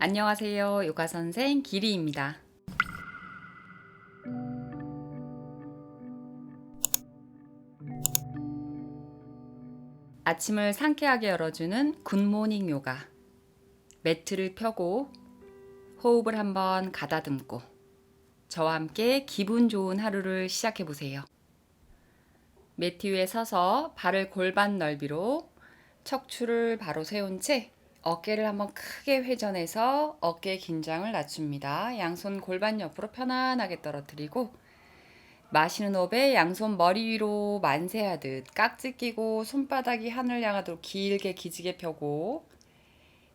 안녕하세요. 요가 선생 기리입니다. 아침을 상쾌하게 열어주는 굿모닝 요가. 매트를 펴고 호흡을 한번 가다듬고 저와 함께 기분 좋은 하루를 시작해 보세요. 매트 위에 서서 발을 골반 넓이로 척추를 바로 세운 채 어깨를 한번 크게 회전해서 어깨 긴장을 낮춥니다. 양손 골반 옆으로 편안하게 떨어뜨리고 마시는 호흡에 양손 머리 위로 만세하듯 깍지 끼고 손바닥이 하늘 향하도록 길게 기지개 펴고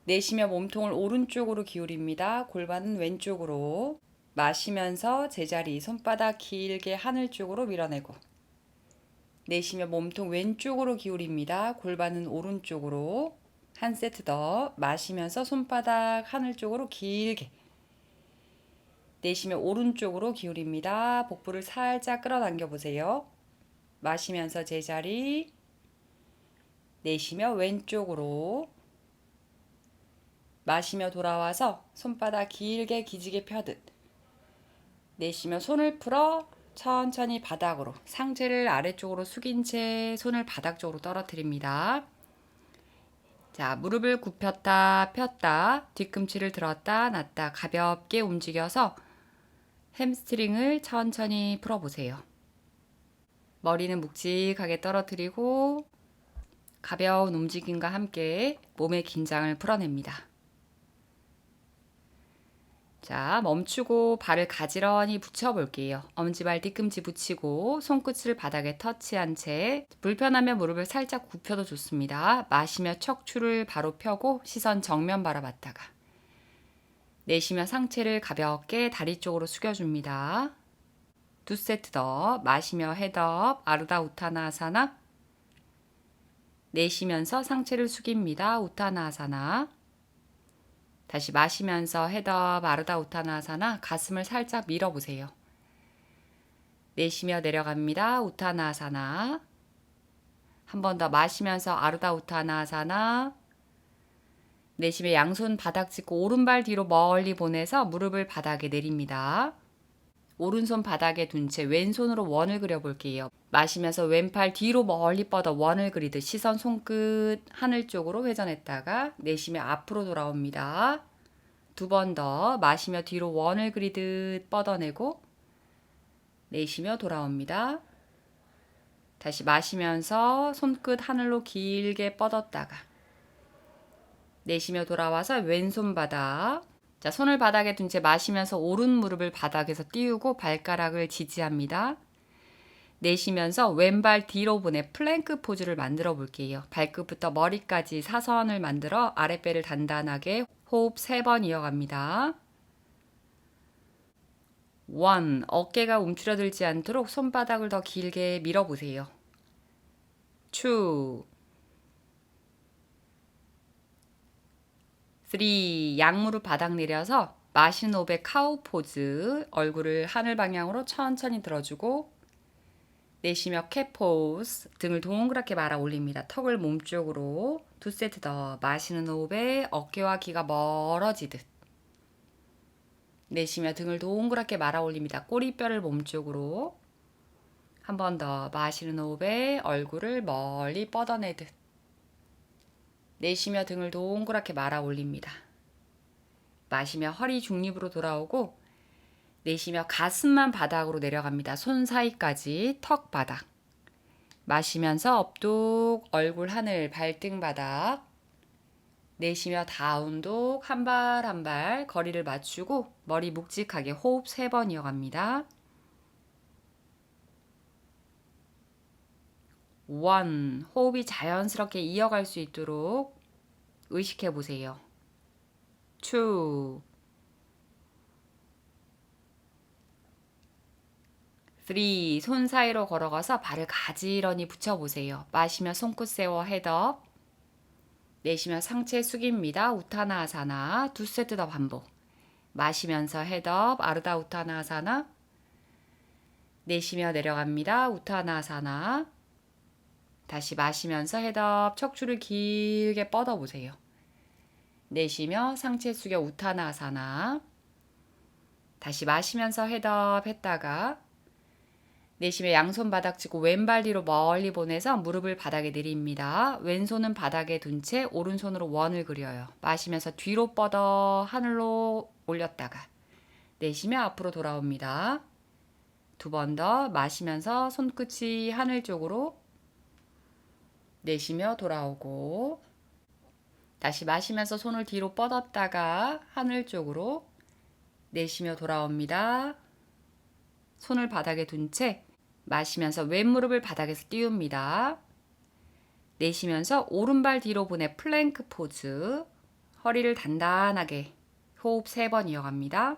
내쉬며 몸통을 오른쪽으로 기울입니다. 골반은 왼쪽으로 마시면서 제자리 손바닥 길게 하늘 쪽으로 밀어내고 내쉬며 몸통 왼쪽으로 기울입니다. 골반은 오른쪽으로 한 세트 더 마시면서 손바닥 하늘 쪽으로 길게 내쉬며 오른쪽으로 기울입니다. 복부를 살짝 끌어당겨 보세요. 마시면서 제자리 내쉬며 왼쪽으로 마시며 돌아와서 손바닥 길게 기지개 펴듯 내쉬며 손을 풀어 천천히 바닥으로 상체를 아래쪽으로 숙인 채 손을 바닥 쪽으로 떨어뜨립니다. 자, 무릎을 굽혔다 폈다 뒤꿈치를 들었다 놨다 가볍게 움직여서 햄스트링을 천천히 풀어보세요. 머리는 묵직하게 떨어뜨리고 가벼운 움직임과 함께 몸의 긴장을 풀어냅니다. 자, 멈추고 발을 가지런히 붙여볼게요. 엄지발 뒤꿈치 붙이고 손끝을 바닥에 터치한 채 불편하면 무릎을 살짝 굽혀도 좋습니다. 마시며 척추를 바로 펴고 시선 정면 바라봤다가 내쉬며 상체를 가볍게 다리 쪽으로 숙여줍니다. 두 세트 더 마시며 헤드업 아르다 우타나 아사나 내쉬면서 상체를 숙입니다. 우타나 아사나 다시 마시면서 헤드업 아르다 우타나 아사나 가슴을 살짝 밀어보세요. 내쉬며 내려갑니다. 우타나 아사나 한 번 더 마시면서 아르다 우타나 아사나 내쉬며 양손 바닥 짚고 오른발 뒤로 멀리 보내서 무릎을 바닥에 내립니다. 오른손 바닥에 둔 채 왼손으로 원을 그려볼게요. 마시면서 왼팔 뒤로 멀리 뻗어 원을 그리듯 시선 손끝 하늘 쪽으로 회전했다가 내쉬며 앞으로 돌아옵니다. 두 번 더 마시며 뒤로 원을 그리듯 뻗어내고 내쉬며 돌아옵니다. 다시 마시면서 손끝 하늘로 길게 뻗었다가 내쉬며 돌아와서 왼손 바닥. 자, 손을 바닥에 둔 채 마시면서 오른 무릎을 바닥에서 띄우고 발가락을 지지합니다. 내쉬면서 왼발 뒤로 보내 플랭크 포즈를 만들어 볼게요. 발끝부터 머리까지 사선을 만들어 아랫배를 단단하게 호흡 3번 이어갑니다. 원, 어깨가 움츠러들지 않도록 손바닥을 더 길게 밀어보세요. 투, 3. 양무릎 바닥 내려서 호흡에 카우 포즈. 얼굴을 하늘 방향으로 천천히 들어주고 내쉬며 캡 포즈. 등을 동그랗게 말아 올립니다. 턱을 몸쪽으로 두 세트 더 마시는 호흡에 어깨와 귀가 멀어지듯 내쉬며 등을 동그랗게 말아 올립니다. 꼬리뼈를 몸쪽으로 한 번 더 마시는 호흡에 얼굴을 멀리 뻗어내듯 내쉬며 등을 동그랗게 말아 올립니다. 마시며 허리 중립으로 돌아오고 내쉬며 가슴만 바닥으로 내려갑니다. 손 사이까지 턱 바닥. 마시면서 업독 얼굴 하늘 발등 바닥. 내쉬며 다운독 한 발 한 발 거리를 맞추고 머리 묵직하게 호흡 세 번 이어갑니다. 원 호흡이 자연스럽게 이어갈 수 있도록 의식해 보세요. 투 쓰리 손 사이로 걸어가서 발을 가지런히 붙여 보세요. 마시며 손끝 세워 헤드업 내쉬며 상체 숙입니다. 우타나 아사나 두 세트 더 반복 마시면서 헤드업 아르다 우타나 아사나 내쉬며 내려갑니다. 우타나 아사나 다시 마시면서 헤드업 척추를 길게 뻗어 보세요. 내쉬며 상체 숙여 우타나사나. 다시 마시면서 헤드업 했다가 내쉬며 양손 바닥 짚고 왼발 뒤로 멀리 보내서 무릎을 바닥에 내립니다. 왼손은 바닥에 둔 채 오른손으로 원을 그려요. 마시면서 뒤로 뻗어 하늘로 올렸다가 내쉬며 앞으로 돌아옵니다. 두 번 더 마시면서 손끝이 하늘 쪽으로 내쉬며 돌아오고 다시 마시면서 손을 뒤로 뻗었다가 하늘 쪽으로 내쉬며 돌아옵니다. 손을 바닥에 둔 채 마시면서 왼무릎을 바닥에서 띄웁니다. 내쉬면서 오른발 뒤로 보내 플랭크 포즈. 허리를 단단하게 호흡 세번 이어갑니다.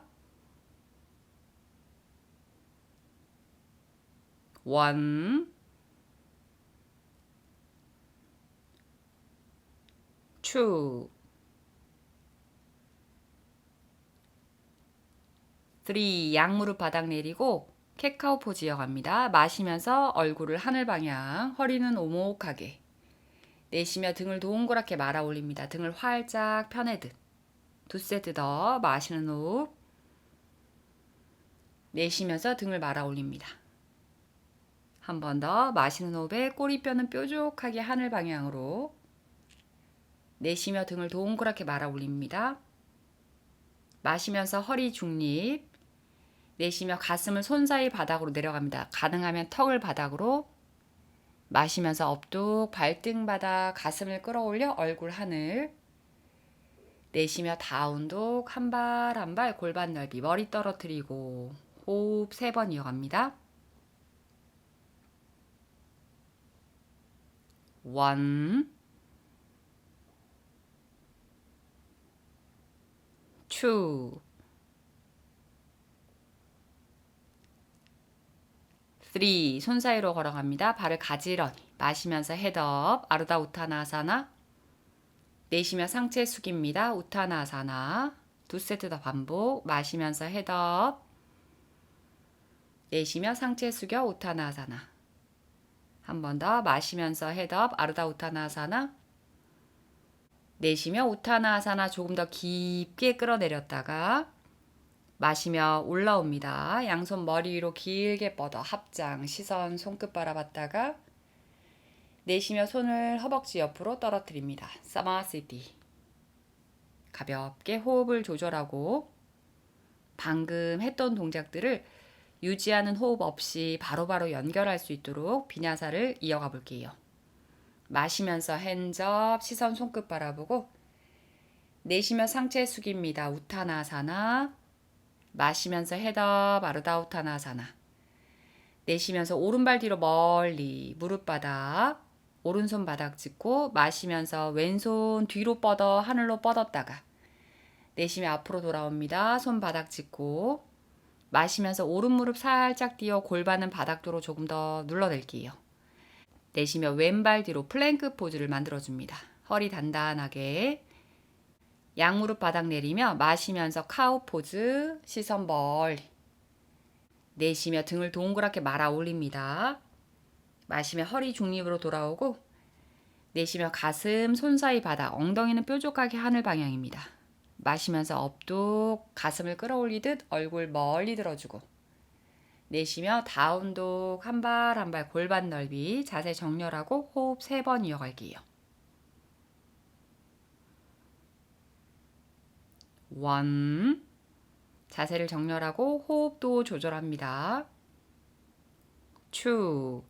원, 투, 쓰리 양무릎 바닥 내리고 캣카우 포즈 이어갑니다. 마시면서 얼굴을 하늘 방향, 허리는 오목하게. 내쉬며 등을 동그랗게 말아 올립니다. 등을 활짝 펴내듯. 두 세트 더 마시는 호흡. 내쉬면서 등을 말아 올립니다. 한 번 더 마시는 호흡에 꼬리뼈는 뾰족하게 하늘 방향으로. 내쉬며 등을 동그랗게 말아 올립니다. 마시면서 허리 중립. 내쉬며 가슴을 손 사이 바닥으로 내려갑니다. 가능하면 턱을 바닥으로 마시면서 업둑 발등 바닥 가슴을 끌어올려 얼굴 하늘 내쉬며 다운독 한 발 한 발 골반 넓이 머리 떨어뜨리고 호흡 세 번 이어갑니다. 원, 투, 쓰리 손 사이로 걸어갑니다. 발을 가지런히 마시면서 헤드업 아르다 우타나사나 내쉬며 상체 숙입니다. 우타나사나 두 세트 더 반복 마시면서 헤드업 내쉬며 상체 숙여 우타나사나 한 번 더 마시면서 헤드업 아르다 우타나사나 내쉬며 우타나사나 조금 더 깊게 끌어내렸다가 마시며 올라옵니다. 양손 머리 위로 길게 뻗어 합장 시선 손끝 바라봤다가 내쉬며 손을 허벅지 옆으로 떨어뜨립니다. 사마시티 가볍게 호흡을 조절하고 방금 했던 동작들을 유지하는 호흡 없이 바로바로 바로 연결할 수 있도록 비냐사를 이어가 볼게요. 마시면서 핸접 시선 손끝 바라보고 내쉬며 상체 숙입니다. 우타나사나 마시면서 헤더 마르다 우타나사나 내쉬면서 오른발 뒤로 멀리 무릎 바닥 오른손 바닥 짚고 마시면서 왼손 뒤로 뻗어 하늘로 뻗었다가 내쉬며 앞으로 돌아옵니다. 손 바닥 짚고 마시면서 오른 무릎 살짝 띄어 골반은 바닥도로 조금 더 눌러낼게요. 내쉬며 왼발 뒤로 플랭크 포즈를 만들어줍니다. 허리 단단하게 양무릎 바닥 내리며 마시면서 카우 포즈 시선 멀리 내쉬며 등을 동그랗게 말아 올립니다. 마시며 허리 중립으로 돌아오고 내쉬며 가슴 손 사이 바닥 엉덩이는 뾰족하게 하늘 방향입니다. 마시면서 업독 가슴을 끌어올리듯 얼굴 멀리 들어주고 내쉬며 다운독 한 발 한 발 골반 넓이 자세 정렬하고 호흡 세 번 이어갈게요. 원 자세를 정렬하고 호흡도 조절합니다. 투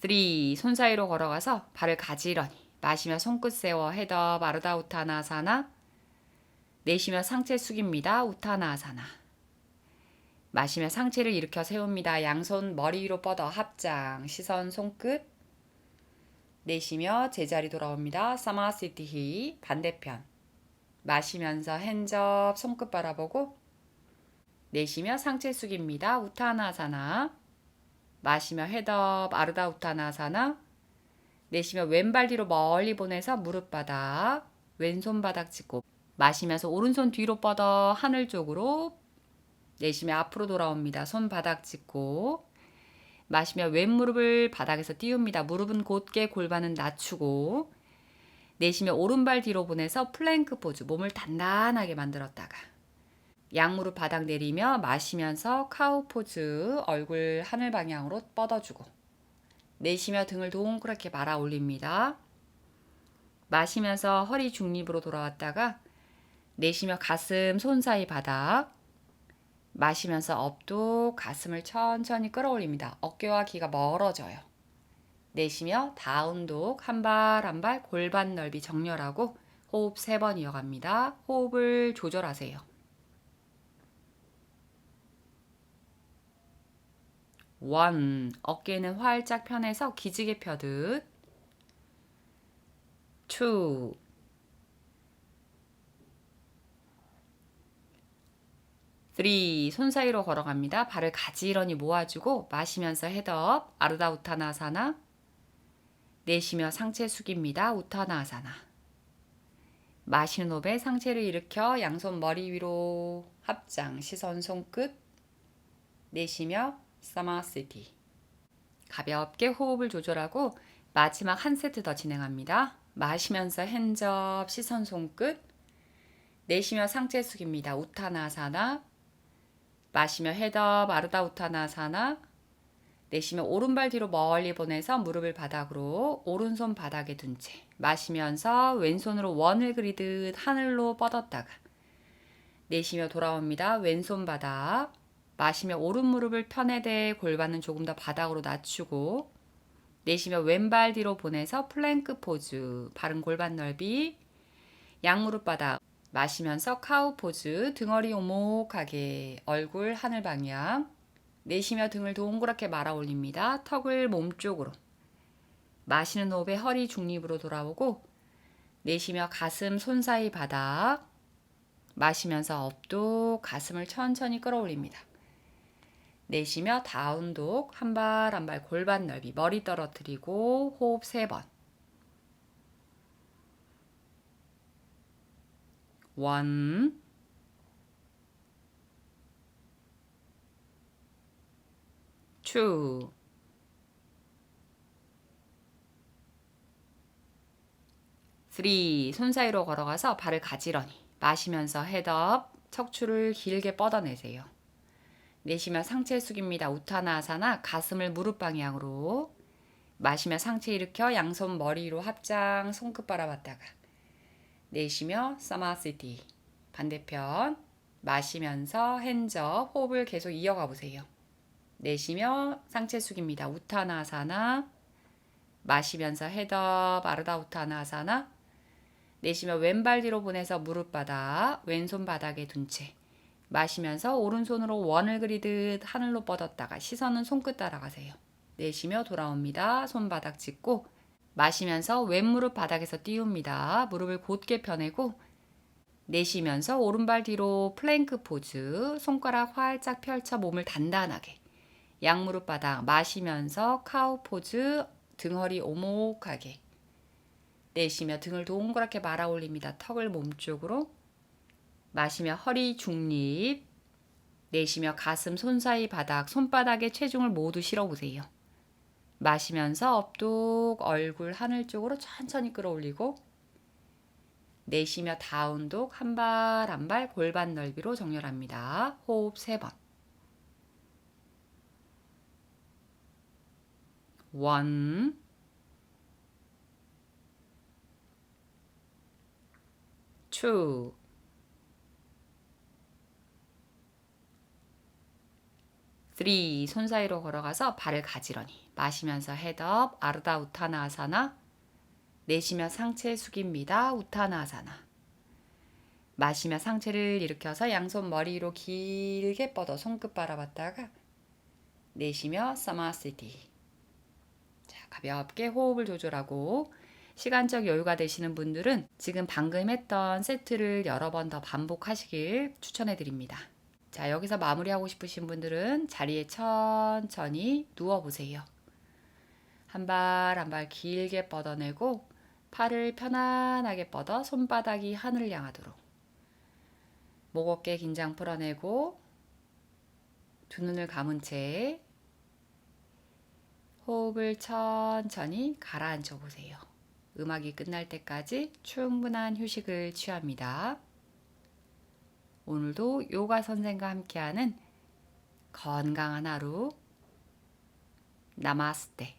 쓰리 손 사이로 걸어가서 발을 가지런히 마시며 손끝 세워 헤더 마르다 우타나사나 내쉬며 상체 숙입니다. 우타나사나 마시며 상체를 일으켜 세웁니다. 양손 머리 위로 뻗어 합장 시선 손끝 내쉬며 제자리 돌아옵니다. 사마시티히 반대편. 마시면서 핸접 손끝 바라보고 내쉬며 상체 숙입니다. 우타나사나. 마시며 헤드업 아르다 우타나사나. 내쉬며 왼발 뒤로 멀리 보내서 무릎 바닥, 왼손 바닥 짚고 마시면서 오른손 뒤로 뻗어 하늘 쪽으로 내쉬며 앞으로 돌아옵니다. 손 바닥 짚고 마시며 왼무릎을 바닥에서 띄웁니다. 무릎은 곧게 골반은 낮추고 내쉬며 오른발 뒤로 보내서 플랭크 포즈 몸을 단단하게 만들었다가 양무릎 바닥 내리며 마시면서 카우 포즈 얼굴 하늘 방향으로 뻗어주고 내쉬며 등을 동그랗게 말아 올립니다. 마시면서 허리 중립으로 돌아왔다가 내쉬며 가슴 손 사이 바닥 마시면서 업도 가슴을 천천히 끌어올립니다. 어깨와 귀가 멀어져요. 내쉬며 다운독 한 발 한 발 골반 넓이 정렬하고 호흡 세번 이어갑니다. 호흡을 조절하세요. 원 어깨는 활짝 펴내서 기지개 펴듯 투 쓰리 손 사이로 걸어갑니다. 발을 가지런히 모아주고 마시면서 헤드업. 아르다 우타나사나. 내쉬며 상체 숙입니다. 우타나사나. 마시는 호흡에 상체를 일으켜 양손 머리 위로 합장. 시선 손끝. 내쉬며 사마시티. 가볍게 호흡을 조절하고 마지막 한 세트 더 진행합니다. 마시면서 핸접 시선 손끝. 내쉬며 상체 숙입니다. 우타나사나 마시며 헤더 아르다 우타나사나 내쉬며 오른발 뒤로 멀리 보내서 무릎을 바닥으로 오른손 바닥에 둔 채 마시면서 왼손으로 원을 그리듯 하늘로 뻗었다가 내쉬며 돌아옵니다. 왼손 바닥. 마시며 오른 무릎을 편에대 골반은 조금 더 바닥으로 낮추고 내쉬며 왼발 뒤로 보내서 플랭크 포즈. 바른 골반 넓이. 양무릎 바닥 마시면서 카우 포즈 등허리 오목하게 얼굴 하늘 방향 내쉬며 등을 동그랗게 말아 올립니다. 턱을 몸쪽으로 마시는 호흡에 허리 중립으로 돌아오고 내쉬며 가슴 손 사이 바닥 마시면서 업도 가슴을 천천히 끌어올립니다. 내쉬며 다운독 한 발 한 발 골반 넓이 머리 떨어뜨리고 호흡 세 번. 원투 쓰리 손 사이로 걸어가서 발을 가지런히 마시면서 헤드업 척추를 길게 뻗어내세요. 내쉬며 상체 숙입니다. 우타나아사나 가슴을 무릎 방향으로 마시며 상체 일으켜 양손 머리 위로 합장 손끝 바라봤다가 내쉬며 사마시티 반대편 마시면서 핸접 호흡을 계속 이어가 보세요. 내쉬며 상체 숙입니다. 우타나아사나 마시면서 헤더 바르다 우타나아사나 내쉬며 왼발 뒤로 보내서 무릎 바닥 왼손 바닥에 둔 채 마시면서 오른손으로 원을 그리듯 하늘로 뻗었다가 시선은 손끝 따라가세요. 내쉬며 돌아옵니다. 손바닥 짚고 마시면서 왼무릎 바닥에서 띄웁니다. 무릎을 곧게 펴내고 내쉬면서 오른발 뒤로 플랭크 포즈 손가락 활짝 펼쳐 몸을 단단하게 양무릎 바닥 마시면서 카우 포즈 등허리 오목하게 내쉬며 등을 동그랗게 말아 올립니다. 턱을 몸쪽으로 마시며 허리 중립 내쉬며 가슴 손 사이 바닥 손바닥에 체중을 모두 실어 보세요. 마시면서 업독 얼굴 하늘 쪽으로 천천히 끌어올리고 내쉬며 다운독 한 발 한 발 골반 넓이로 정렬합니다. 호흡 세 번. 원 투 쓰리 손 사이로 걸어가서 발을 가지런히 마시면서 헤드업 아르다 우타나아사나 내쉬며 상체 숙입니다. 우타나아사나 마시며 상체를 일으켜서 양손 머리 위로 길게 뻗어 손끝 바라봤다가 내쉬며 사마시티 자 가볍게 호흡을 조절하고 시간적 여유가 되시는 분들은 지금 방금 했던 세트를 여러 번 더 반복하시길 추천해 드립니다. 자, 여기서 마무리하고 싶으신 분들은 자리에 천천히 누워 보세요. 한 발 한 발 길게 뻗어내고 팔을 편안하게 뻗어 손바닥이 하늘을 향하도록 목 어깨 긴장 풀어내고 두 눈을 감은 채 호흡을 천천히 가라앉혀 보세요. 음악이 끝날 때까지 충분한 휴식을 취합니다. 오늘도 요가 선생과 함께하는 건강한 하루 나마스테